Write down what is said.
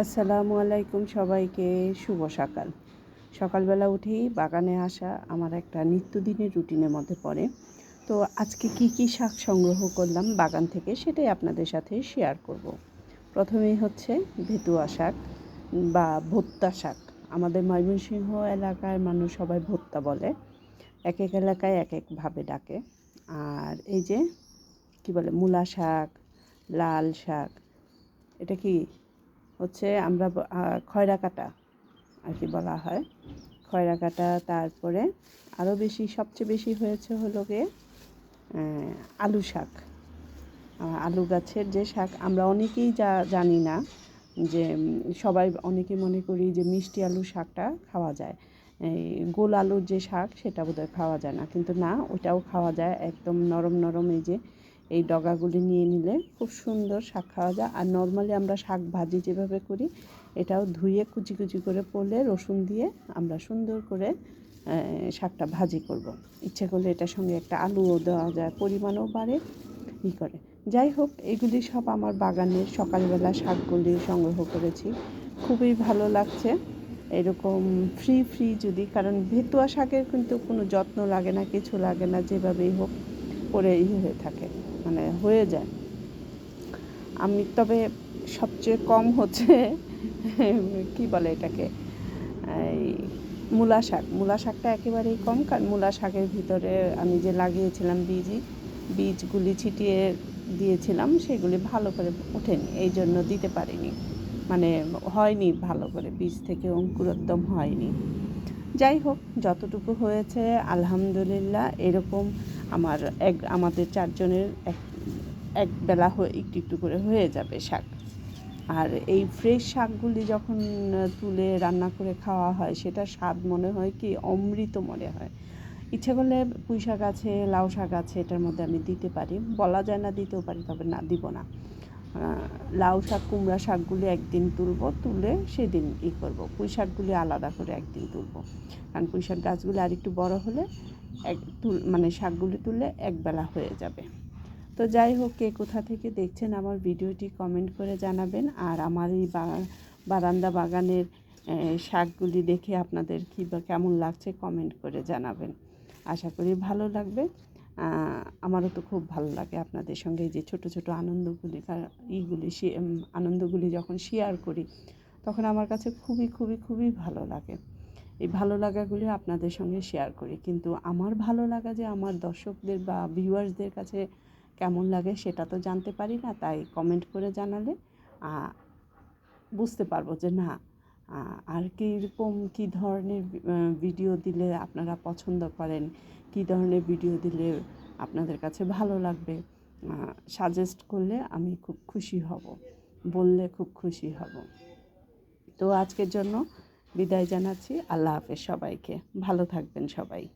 আসসালামু আলাইকুম সবাইকে, শুভ সকাল। সকালবেলা উঠেই বাগানে আসা আমার একটা নিত্যদিনের রুটিনের মধ্যে পড়ে। তো আজকে কি কি শাক সংগ্রহ করলাম বাগান থেকে সেটাই আপনাদের সাথে শেয়ার করব। প্রথমেই হচ্ছে ভেতুয়া শাক বা ভোত্তা শাক। আমাদের ময়মনসিংহ এলাকার মানুষ সবাই ভোত্তা বলে। এক এক এলাকায় এক একভাবে ডাকে। আর এই যে, কি বলে, মূলা শাক, লাল শাক, এটা কি হচ্ছে আমরা খয়রা কাটা আর কি বলা হয়। খয়রা কাটা তারপরে আরও বেশি, সবচেয়ে বেশি হয়েছে হলো গিয়ে আলু শাক। আলু গাছের যে শাক আমরা অনেকেই যা জানি না যে সবাই অনেকে মনে করি যে মিষ্টি আলু শাকটা খাওয়া যায়। এই গোল আলুর যে শাক সেটা বোধহয় খাওয়া যায় না। কিন্তু না, ওটাও খাওয়া যায় একদম নরম নরম এই যে এই ডগাগুলি নিয়ে নিলে খুব সুন্দর শাক খাওয়া যায়। আর নর্মালি আমরা শাক ভাজি যেভাবে করি, এটাও ধুয়ে কুচি কুচি করে পড়লে রসুন দিয়ে আমরা সুন্দর করে শাকটা ভাজি করব। ইচ্ছে করলে এটার সঙ্গে একটা আলুও দেওয়া যায়, পরিমাণও বাড়ে, ই করে। যাই হোক, এগুলি সব আমার বাগানের সকালবেলা শাকগুলি সংগ্রহ করেছি। খুবই ভালো লাগছে। এরকম ফ্রি ফ্রি যদি, কারণ ভেতুয়া শাকের কিন্তু কোনো যত্ন লাগে না, কিছু লাগে না, যেভাবেই হোক পরে ই হয়ে থাকে। মানে হয়ে যায়। আমি তবে সবচেয়ে কম হচ্ছে, কি বলে এটাকে, এই মূলা শাক। মূলা শাকটা একেবারেই কম, কারণ মূলা শাকের ভিতরে আমি যে লাগিয়েছিলাম বীজই বীজগুলি ছিটিয়ে দিয়েছিলাম, সেগুলি ভালো করে ওঠেনি, এই জন্য দিতে পারিনি। মানে হয়নি ভালো করে, বীজ থেকে অঙ্কুরোদ্গম হয়নি। যাই হোক, যতটুকু হয়েছে, আলহামদুলিল্লাহ, এরকম আমার এক, আমাদের চারজনের এক এক বেলা হয়ে, একটু একটু করে হয়ে যাবে শাক। আর এই ফ্রেশ শাকগুলি যখন তুলে রান্না করে খাওয়া হয় সেটা স্বাদ মনে হয় কি? অমৃত মনে হয়। ইচ্ছে করলে পুঁই শাক আছে, লাউ শাক আছে, এটার মধ্যে আমি দিতে পারি। বলা যায় না দিতেও পারি, তবে না, দিব না। লাউ শাক, কুমড়া শাকগুলি একদিন তুলবো, তুলে সেদিন ই করব। পুঁই শাকগুলি আলাদা করে একদিন তুলবো। কারণ পুঁই শাক গাছগুলি আর একটু বড় হলে এক তুল মানে শাকগুলি তুললে একবেলা হয়ে যাবে। তো যাই হোক, কে কোথা থেকে দেখছেন আমার ভিডিওটি কমেন্ট করে জানাবেন। আর আমার এই বারান্দা বাগানের শাকগুলি দেখে আপনাদের কী বা কেমন লাগছে কমেন্ট করে জানাবেন। আশা করি ভালো লাগবে। আমারও তো খুব ভালো লাগে আপনাদের সঙ্গে যে ছোট ছোট আনন্দগুলি ইগুলি আনন্দগুলি যখন শেয়ার করি, তখন আমার কাছে খুবই খুবই খুবই ভালো লাগে। এই ভালো লাগাগুলি আপনাদের সঙ্গে শেয়ার করি। কিন্তু আমার ভালো লাগা যে আমার দর্শকদের বা ভিউয়ার্সদের কাছে কেমন লাগে সেটা তো জানতে পারি না, তাই কমেন্ট করে জানালে বুঝতে পারব যে না আর কীরকম, কী ধরনের ভিডিও দিলে আপনারা পছন্দ করেন? কী ধরনের ভিডিও দিলে আপনাদের কাছে ভালো লাগবে? সাজেস্ট করলে আমি খুব খুশি হব। বললে খুব খুশি হব। তো আজকের জন্য বিদায় জানাচ্ছি। আল্লাহ হাফেজ সবাইকে। ভালো থাকবেন সবাই।